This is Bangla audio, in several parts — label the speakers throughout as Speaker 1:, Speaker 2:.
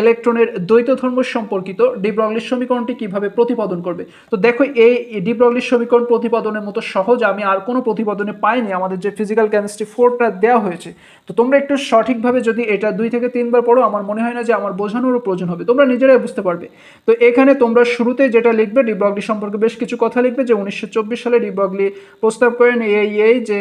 Speaker 1: ইলেকট্রনের দ্বৈত ধর্ম সম্পর্কিত ডিব্রগলির সমীকরণটি কীভাবে প্রতিপাদন করবে? তো দেখো, এই ডিব্রগলির সমীকরণ প্রতিপাদনের মতো সহজ, আমি আর কোনো প্রতিপাদনে পাইনি, আমাদের যে ফিজিক্যাল কেমিস্ট্রি ফোরটা দেওয়া হয়েছে। তো তোমরা একটু সঠিকভাবে যদি এটা দুই থেকে তিনবার পড়ো, আমার মনে হয় না যে আমার বোঝানোরও প্রয়োজন হবে। তোমরা নিজেরাই বুঝতে পারবে। তো এখানে তোমরা শুরুতে যেটা লিখবে ডিব্রগলি সম্পর্কে বেশ কিছু কথা লিখবে, যে উনিশশো চব্বিশ সালে ডিব্রগলি প্রস্তাব করেন এই এই যে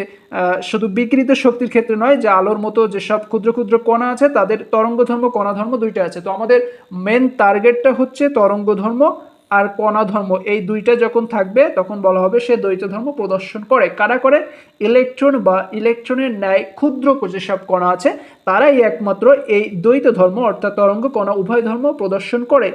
Speaker 1: শুধু বিকৃত শক্তির ক্ষেত্রে নয়, যে আলোর মতো যেসব ক্ষুদ্র ক্ষুদ্র কণা আছে, তাদের তরঙ্গ ধর্ম কণা ধর্ম দুইটা আছে। তো আমাদের মেন টার্গেটটা হচ্ছে তরঙ্গ ধর্ম আর কণা ধর্ম। এই দুইটা যখন থাকবে, তখন বলা হবে সে দ্বৈত ধর্ম প্রদর্শন করে। কারা করে? ইলেকট্রন বা ইলেকট্রনের ন্যায় ক্ষুদ্র যেসব কণা আছে। তারাই একমাত্র এই দ্বৈত ধর্ম, অর্থাৎ তরঙ্গ কণা উভয় ধর্ম প্রদর্শন করে।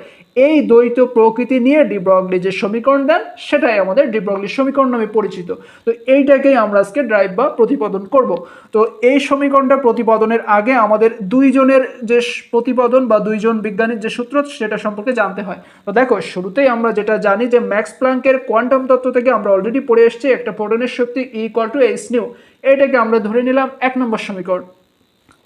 Speaker 1: এই দ্বৈত প্রকৃতি নিয়ে ডিব্রগলি যে সমীকরণ দেন, সেটাই আমাদের ডিব্রগলি সমীকরণ নামে পরিচিত। তো এইটাকেই আমরা আজকে ড্রাইভ বা প্রতিপাদন করব। তো এই সমীকরণটা প্রতিপাদনের আগে আমাদের দুইজনের যে প্রতিপাদন বা দুইজন বিজ্ঞানীর যে সূত্র, সেটা সম্পর্কে জানতে হয়। তো দেখো, শুরুতেই আমরা যেটা জানি যে ম্যাক্স প্লাঙ্কের কোয়ান্টাম তত্ত্ব থেকে আমরা অলরেডি পড়ে এসেছি, একটা প্রোটনের শক্তি ইকুয়াল টু এইচ নিউ এটাকে আমরা ধরে নিলাম এক নম্বর সমীকরণ।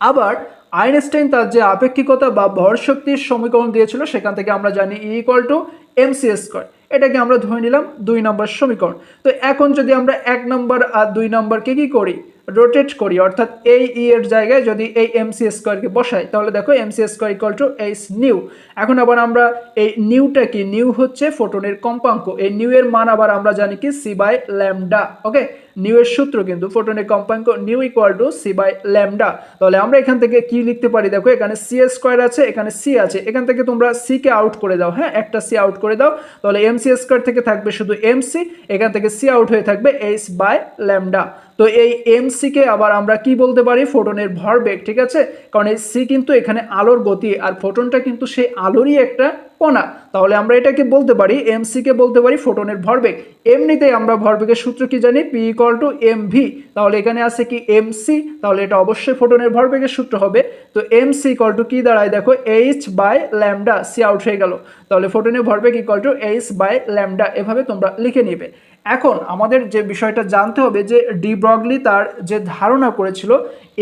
Speaker 1: আবার আইনস্টাইন তার যে আপেক্ষিকতা বা ভর শক্তির সমীকরণ দিয়েছিল, সেখান থেকে আমরা জানি E equal to M C square এটাকে আমরা ধরে নিলাম দুই নম্বর সমীকরণ। তো এখন যদি আমরা এক নম্বর আর দুই নম্বরকে কি করি? রোটেট করি, অর্থাৎ এই ই এর জায়গায় যদি এই এম সি স্কোয়ারকে বসাই, তাহলে দেখো M C square equal to H nu এখন আবার আমরা এই নিউটা কি? নিউ হচ্ছে ফোটনের কম্পাঙ্ক। এই নিউ এর মান আবার আমরা জানি কি? C by lambda okay nu এর সূত্র কিন্তু ফোটনের কম্পাঙ্ক nu equal to C by lambda তাহলে আমরা এখান থেকে কি লিখতে পারি? দেখো, এখানে সি স্কোয়ার আছে, এখানে সি আছে। এখান থেকে তোমরা সি কে আউট করে দাও হ্যাঁ? একটা সি আউট করে দাও। তাহলে এম সি স্কোয়ার থেকে থাকবে শুধু এম সি এখান থেকে সি আউট হয়ে থাকবে এইচ বাই ল্যামডা তো এই এম কে আবার আমরা কি বলতে পারি? ফোটনের ভরবেগ, ঠিক আছে? কারণ এই সি কিন্তু এখানে আলোর গতি, আর ফোটনটা কিন্তু সেই আলোরই একটা কণা তাহলে আমরা এটাকে বলতে পারি এম সিকে বলতে পারি ফোটনের ভরবেগ। এমনিতেই আমরা ভরবেগের সূত্র কি জানি? P equal to M V তাহলে এখানে আছে কি এমসি তাহলে এটা অবশ্যই ফোটনের ভরবেগের সূত্র হবে। তো এম সি ইকল টু কি দাঁড়ায়? দেখো H by lambda C out হয়ে গেল। তাহলে ফোটনের ভরবেগ equal to H by lambda এভাবে তোমরা লিখে নিবে। এখন আমাদের যে বিষয়টা জানতে হবে যে ডি ব্রগলি তার যে ধারণা করেছিল,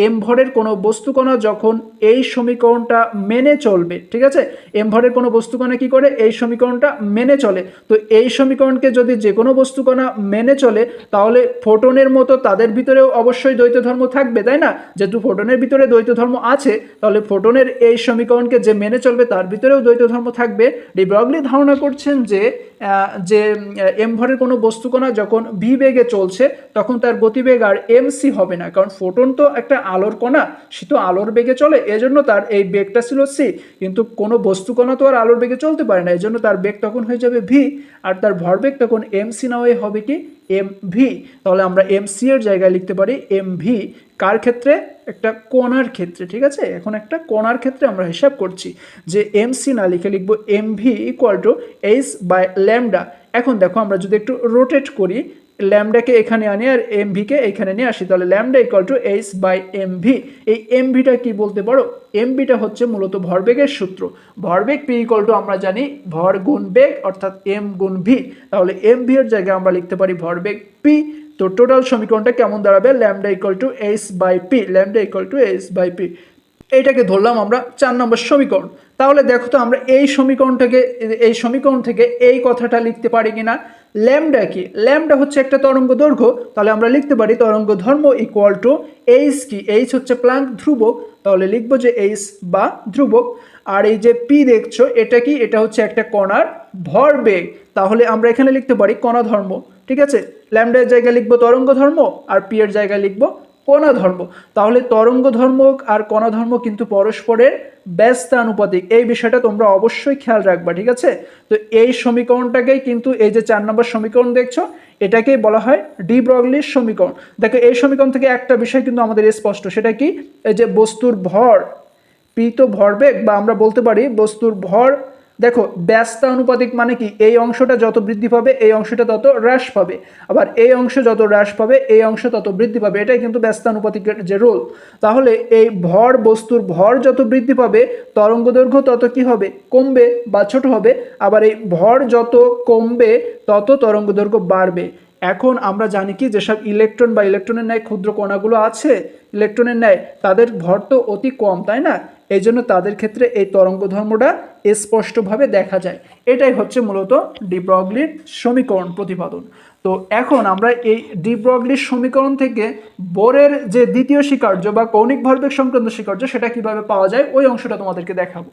Speaker 1: এম ভরের কোনো বস্তুকণা যখন এই সমীকরণটা মেনে চলবে, ঠিক আছে? এম ভরের কোনো বস্তুকণা কি করে? এই সমীকরণটা মেনে চলে। তো এই সমীকরণকে যদি যে কোনো বস্তুকণা মেনে চলে, তাহলে ফোটনের মতো তাদের ভিতরেও অবশ্যই দ্বৈত ধর্ম থাকবে, তাই না? যেহেতু ফোটনের ভিতরে দ্বৈত ধর্ম আছে, তাহলে ফোটনের এই সমীকরণকে যে মেনে চলবে, তার ভিতরেও দ্বৈত ধর্ম থাকবে। ডি ব্রগলি ধারণা করছেন যে যে, এম ভরের কোনো বস্তুকণা যখন ভি বেগে চলছে, তখন তার গতিবেগ আর এম সি হবে না। কারণ ফোটন তো একটা আলোর কণা, সে তো আলোর বেগে চলে, এজন্য তার এই বেগটা ছিল সি কিন্তু কোনো বস্তুকণা তো আর আলোর বেগে চলতে পারে না, এজন্য তার বেগ তখন হয়ে যাবে ভি আর তার ভরবেগ তখন এম সি না হয়ে হবে কি? এম ভি তাহলে আমরা এম সি এর জায়গায় লিখতে পারি এম ভি কার ক্ষেত্রে? একটা কোনার ক্ষেত্রে, ঠিক আছে? এখন একটা কোনার ক্ষেত্রে আমরা হিসাব করছি যে এম সি না লিখে লিখব M V equal to H by lambda এখন দেখো, আমরা যদি একটু রোটেট করি ল্যামডাকে এখানে আনি আর এম ভিকে এখানে নিয়ে আসি। তাহলে lambda equal to H by M V এই এম ভিটা কি বলতে পারো? এম ভিটা হচ্ছে মূলত ভরবেগের সূত্র। ভরবেগ পি ইকুয়াল টু আমরা জানি ভর গুণ বেগ অর্থাৎ এম গুণ ভি তাহলে এম ভি এর জায়গায় আমরা লিখতে পারি ভরবেগ পি তো টোটাল সমীকরণটা কেমন দাঁড়াবে? Lambda equal to H by P lambda equal to H by P এইটাকে ধরলাম আমরা চার নম্বর সমীকরণ। তাহলে দেখো তো আমরা এই সমীকরণটাকে, এই সমীকরণ থেকে এই কথাটা লিখতে পারি কিনা? ল্যামডা কি? ল্যামডা হচ্ছে একটা তরঙ্গ দৈর্ঘ্য। তাহলে আমরা লিখতে পারি তরঙ্গ ধর্ম ইকুয়াল টু এইচ কি? এইচ হচ্ছে প্লাঙ্ক ধ্রুবক। তাহলে লিখব যে এইচ বা ধ্রুবক। আর এই যে পি দেখছ, এটা কি? এটা হচ্ছে একটা কণার ভরবেগ। তাহলে আমরা এখানে লিখতে পারি কণা ধর্ম। ঠিক আছে? ল্যামডার জায়গায় লিখব তরঙ্গ ধর্ম আর পি এর জায়গায় লিখব কণা ধর্ম। তাহলে তরঙ্গ ধর্ম আর কণা ধর্ম কিন্তু পরস্পরের ব্যস্তানুপাতিক এই বিষয়টা তোমরা অবশ্যই খেয়াল রাখবা, ঠিক আছে? তো এই সমীকরণটাকেই কিন্তু এই যে চার নম্বর সমীকরণ দেখছ, এটাকেই বলা হয় ডি ব্রগলির সমীকরণ। দেখো, এই সমীকরণ থেকে একটা বিষয় কিন্তু আমাদের স্পষ্ট, সেটা কি? এই যে বস্তুর ভর পীত ভরবেগ, বা আমরা বলতে পারি বস্তুর ভর দেখো, ব্যস্ত অনুপাতিক মানে কি? এই অংশটা যত বৃদ্ধি পাবে, এই অংশটা তত হ্রাস পাবে। আবার এই অংশ যত হ্রাস পাবে, এই অংশ তত বৃদ্ধি পাবে। এটাই কিন্তু ব্যস্ত আনুপাতিকের যে রোল। তাহলে এই ভর বস্তুর ভর যত বৃদ্ধি পাবে, তরঙ্গ দৈর্ঘ্য তত কি হবে? কমবে বা ছোট হবে। আবার এই ভর যত কমবে, তত তরঙ্গ দৈর্ঘ্য বাড়বে। এখন আমরা জানি কি, যেসব ইলেকট্রন বা ইলেকট্রনের ন্যায় ক্ষুদ্র কণাগুলো আছে, ইলেকট্রনের ন্যায় তাদের ভর তো অতি কম, তাই না? এই জন্য তাদের ক্ষেত্রে এই তরঙ্গ ধর্মটা স্পষ্টভাবে দেখা যায়। এটাই হচ্ছে মূলত ডিব্রগলির সমীকরণ প্রতিপাদন। তো এখন আমরা এই ডিব্রগলির সমীকরণ থেকে বোরের যে দ্বিতীয় স্বীকার্য বা কৌণিক ভরবেগ সংক্রান্ত স্বীকার্য, সেটা কীভাবে পাওয়া যায়, ওই অংশটা তোমাদেরকে দেখাবো।